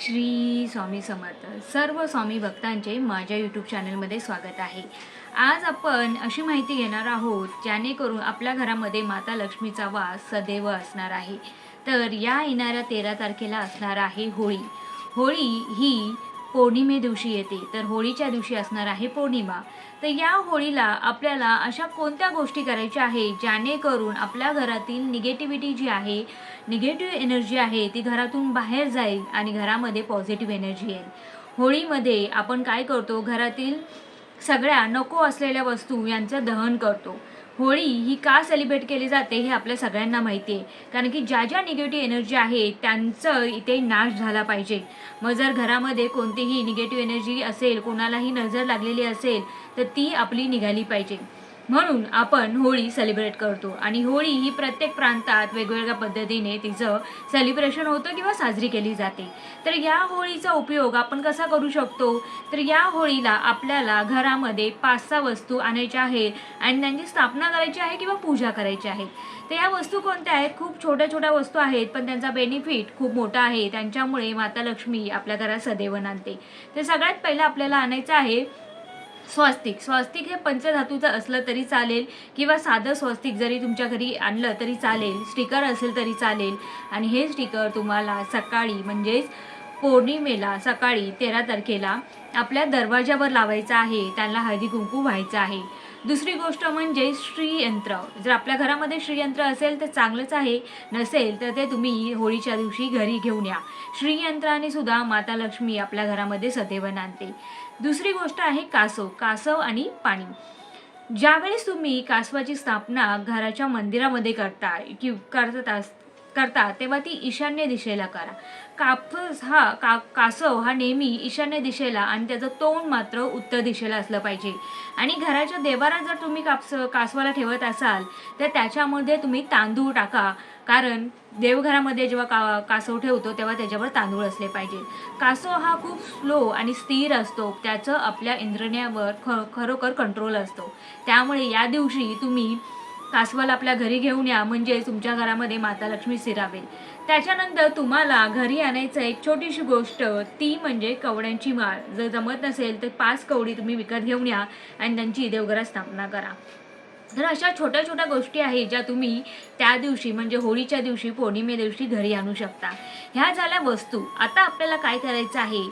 श्री स्वामी समर्थ. सर्व स्वामी भक्तांचे माझ्या यूट्यूब चॅनलमध्ये स्वागत आहे. आज आपण अशी माहिती घेणार आहोत जेणेकरून आपल्या घरामध्ये माता लक्ष्मीचा वास सदैव असणार आहे. तर या येणाऱ्या तेरा तारखेला असणार आहे होळी. होळी ही पौर्णिमे दिवशी येते तर होळीच्या दिवशी असणार आहे पौर्णिमा. तर या होळीला आपल्याला अशा कोणत्या गोष्टी करायच्या आहे जेणेकरून आपल्या घरातील निगेटिव्हिटी जी आहे निगेटिव्ह एनर्जी आहे ती घरातून बाहेर जाईल आणि घरामध्ये पॉझिटिव्ह एनर्जी येईल. होळीमध्ये आपण काय करतो घरातील सगळ्या नको असलेल्या वस्तू यांचं दहन करतो. होळी ही का सेलिब्रेट केली जाते हे आपल्या सगळ्यांना माहिती आहे. कारण की ज्या ज्या निगेटिव्ह एनर्जी आहे त्यांचं इथे नाश झाला पाहिजे. मग जर घरामध्ये कोणतीही निगेटिव्ह एनर्जी असेल कोणालाही नजर लागलेली असेल तर ती आपली निघाली पाहिजे. म्हणून आपण होळी सेलिब्रेट करतो. आणि होळी ही प्रत्येक प्रांतात वेगवेगळ्या पद्धतीने तिचं सेलिब्रेशन होतं किंवा साजरी केली जाते. तर या होळीचा उपयोग आपण कसा करू शकतो? तर या होळीला आपल्याला घरामध्ये पाच सहा वस्तू आणायच्या आहेत आणि त्यांची स्थापना करायची आहे किंवा पूजा करायची आहे. तर या वस्तू कोणत्या आहेत? खूप छोट्या छोट्या वस्तू आहेत पण त्यांचा बेनिफिट खूप मोठा आहे. त्यांच्यामुळे माता लक्ष्मी आपल्या घरात सदैव आणते तर सगळ्यात पहिलं आपल्याला आणायचं आहे स्वस्तिक. स्वस्तिक हे पंचधातूचं असलं तरी चालेल किंवा साधं स्वस्तिक जरी तुमच्या घरी आणलं तरी चालेल स्टिकर असेल तरी चालेल. आणि हे स्टिकर तुम्हाला सकाळी म्हणजेच पौर्णिमेला सकाळी तेरा तारखेला आपल्या दरवाजावर लावायचं आहे. त्यांना हळदी कुंकू व्हायचं आहे. दुसरी गोष्ट म्हणजे श्रीयंत्र. जर आपल्या घरामध्ये श्रीयंत्र असेल तर चांगलंच आहे. नसेल तर ते तुम्ही होळीच्या दिवशी घरी घेऊन या. श्रीयंत्राने सुद्धा माता लक्ष्मी आपल्या घरामध्ये सदैव आणते दुसरी गोष्ट आहे कासव कासव आणि पाणी. ज्यावेळेस तुम्ही कासवाची स्थापना घराच्या मंदिरामध्ये करता कि करत करता तेव्हा ती ईशान्य दिशेला करा. कापूस हा का कासव हा नेहमी ईशान्य दिशेला आणि त्याचं तोंड मात्र उत्तर दिशेला असलं पाहिजे. आणि घराच्या देवारात जर तुम्ही कापस कासवाला ठेवत असाल तर त्याच्यामध्ये तुम्ही तांदूळ टाका. कारण देवघरामध्ये जेव्हा का कासव ठेवतो तेव्हा त्याच्यावर तांदूळ असले पाहिजे. कासव हा खूप स्लो आणि स्थिर असतो. त्याचं आपल्या इंद्रण्यावर ख खरोखर कंट्रोल असतो. त्यामुळे या दिवशी तुम्ही कासवाला आपल्या घरी घेऊन या म्हणजे तुमच्या घरामध्ये माता लक्ष्मी सिरावेल त्याच्यानंतर तुम्हाला घरी आणायचं एक छोटीशी गोष्ट ती म्हणजे कवड्यांची माळ. जर जमत नसेल तर पाच कवडी तुम्ही विकत घेऊन या आणि त्यांची देवघरात स्थापना करा. तर अशा छोट्या छोट्या गोष्टी आहेत ज्या तुम्ही त्या दिवशी म्हणजे होळीच्या दिवशी पौर्णिमे दिवशी घरी आणू शकता. ह्या झाल्या वस्तू. आता आपल्याला काय करायचं आहे?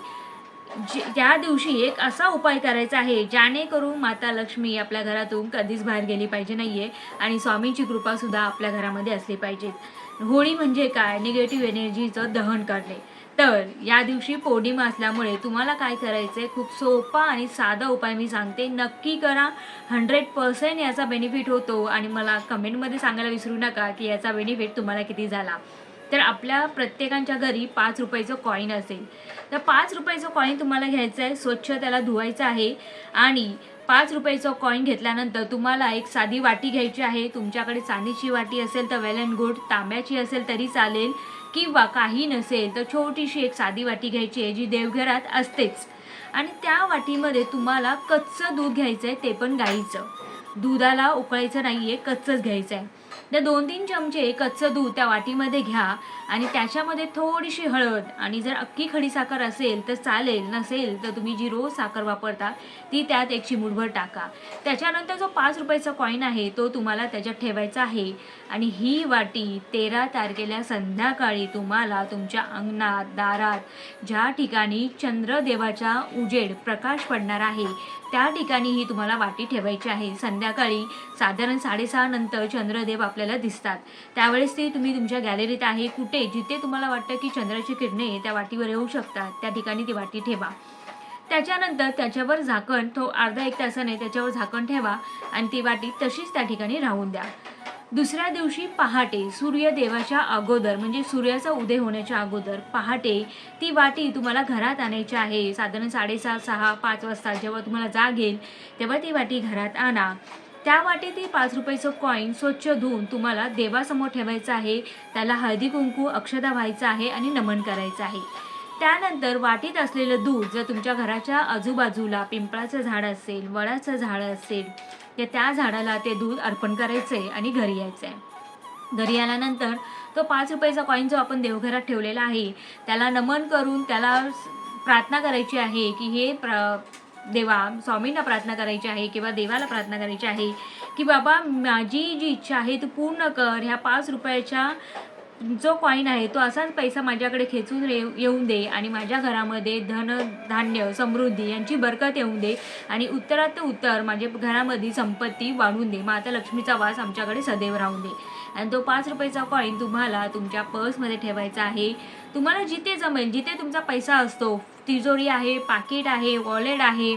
जे त्या दिवशी एक असा उपाय करायचा आहे जेणेकरून माता लक्ष्मी आपल्या घरातून कधीच बाहेर गेली पाहिजे नाही आहे आणि स्वामींची कृपासुद्धा आपल्या घरामध्ये असली पाहिजे. होळी म्हणजे काय? निगेटिव्ह एनर्जीचं दहन करणे. तर या दिवशी पौर्णिमा असल्यामुळे तुम्हाला काय करायचं आहे खूप सोपा आणि साधा उपाय मी सांगते. नक्की करा. हंड्रेड पर्सेंट याचा बेनिफिट होतो. आणि मला कमेंटमध्ये सांगायला विसरू नका की याचा बेनिफिट तुम्हाला किती झाला. तर आपल्या प्रत्येकांच्या घरी पाच रुपयाचं कॉईन असेल. तर पाच रुपयाचं कॉईन तुम्हाला घ्यायचं आहे स्वच्छ त्याला धुवायचं आहे आणि पाच रुपयाचं कॉईन घेतल्यानंतर तुम्हाला एक साधी वाटी घ्यायची आहे. तुमच्याकडे चांदीची वाटी असेल तर वेल अँड गुड तांब्याची असेल तरी चालेल किंवा काही नसेल तर छोटीशी एक साधी वाटी घ्यायची आहे जी देवघरात असतेच. आणि त्या वाटीमध्ये तुम्हाला कच्चं दूध घ्यायचं आहे ते पण गाईचं. दुधाला उकळायचं नाही आहे कच्चंच घ्यायचं आहे. त्या दोन तीन चमचे कच्चं दूध त्या वाटीमध्ये घ्या आणि त्याच्यामध्ये थोडीशी हळद आणि जर अख्खी खडीसाखर असेल तर चालेल नसेल तर तुम्ही जी रोज साखर वापरता ती त्यात एक चिमूटभर टाका. त्याच्यानंतर जो पाच रुपयाचा कॉईन आहे तो तुम्हाला त्याच्यात ठेवायचा आहे आणि ही वाटी तेरा तारखेला संध्याकाळी तुम्हाला तुमच्या अंगणात दारात ज्या ठिकाणी चंद्रदेवाचा उजेड प्रकाश पडणार आहे त्या ठिकाणी ही तुम्हाला वाटी ठेवायची आहे. संध्याकाळी साधारण साडेसहा नंतर चंद्रदेव आपल्याला दिसतात. त्यावेळेस ते तुम्ही तुमच्या गॅलरीत आहे. कुठे? जिथे तुम्हाला वाटतं की चंद्राची किरणे त्या वाटीवर येऊ शकतात. त्या ठिकाणी ती वाटी ठेवा. त्याच्यानंतर त्याच्यावर झाकण तो अर्धा एक तासाने त्याच्यावर झाकण ठेवा आणि ती वाटी तशीच त्या ठिकाणी राहून द्या. दुसऱ्या दिवशी पहाटे सूर्यदेवाच्या अगोदर म्हणजे सूर्याचा उदय होण्याच्या अगोदर पहाटे ती वाटी तुम्हाला घरात आणायची आहे. साधारण साडेसहा सहा पाच वाजता जेव्हा तुम्हाला जाग येईल तेव्हा ती वाटी घरात आणा. त्या वाटेतील पाच रुपयाचं कॉईन स्वच्छ धुवून तुम्हाला देवासमोर ठेवायचं आहे. त्याला हळदी कुंकू अक्षदा व्हायचं आहे आणि नमन करायचं आहे. त्यानंतर वाटीत असलेलं दूध जर तुमच्या घराच्या आजूबाजूला पिंपळाचं झाड असेल वडाचं झाड असेल तर त्या झाडाला ते दूध अर्पण करायचं आहे आणि घरी यायचं आहे घरी आल्यानंतर तो पाच रुपयाचा कॉईन जो आपण देवघरात ठेवलेला आहे त्याला नमन करून त्याला प्रार्थना करायची आहे की हे प्र देवा स्वामींना प्रार्थना करायची आहे किंवा देवाला प्रार्थना करायची आहे की बाबा माझी जी इच्छा आहे ती पूर्ण कर. ह्या पाच रुपयाच्या जो कॉईन आहे तो असाच पैसा माझ्याकडे खेचून येऊन दे आणि माझ्या घरामध्ये धन धान्य समृद्धी यांची बरकत येऊन दे आणि उत्तरात उत्तर माझ्या घरामध्ये संपत्ती वाढून दे. माता लक्ष्मीचा वास आमच्याकडे सदैव राहून दे. आणि तो पाच रुपयाचा कॉईन तुम्हाला तुमच्या पर्समध्ये ठेवायचा आहे. तुम्हाला जिथे जमेल जिथे तुमचा पैसा असतो तिजोरी आहे पाकिट आहे वॉलेट आहे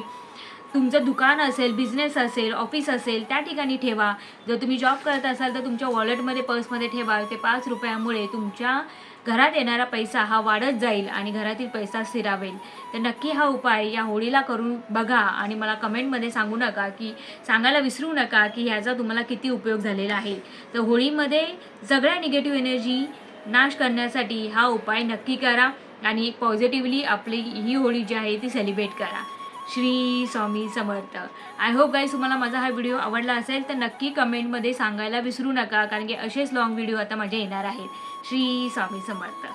तुमचं दुकान असेल बिझनेस असेल ऑफिस असेल त्या ठिकाणी ठेवा. जर तुम्ही जॉब करत असाल तर तुमच्या वॉलेटमध्ये पर्समध्ये ठेवा. ते पाच रुपयामुळे तुमच्या घरात येणारा पैसा हा वाढत जाईल आणि घरातील पैसा स्थिरावेल. तर नक्की हा उपाय या होळीला करून बघा आणि मला कमेंटमध्ये सांगू नका की सांगायला विसरू नका की ह्याचा तुम्हाला किती उपयोग झालेला आहे. तर होळीमध्ये सगळ्या निगेटिव्ह एनर्जी नाश करण्यासाठी हा उपाय नक्की करा आणि पॉझिटिव्हली आपली ही होळी जी आहे ती सेलिब्रेट करा. Shri Swami Samarth. I hope guys तुम्हाला माझा हा व्हिडिओ आवडला असेल तर नक्की कमेंटमध्ये सांगायला विसरू नका कारण की असेच लॉंग व्हिडिओ आता माझे येणार आहेत. श्री स्वामी समर्थ.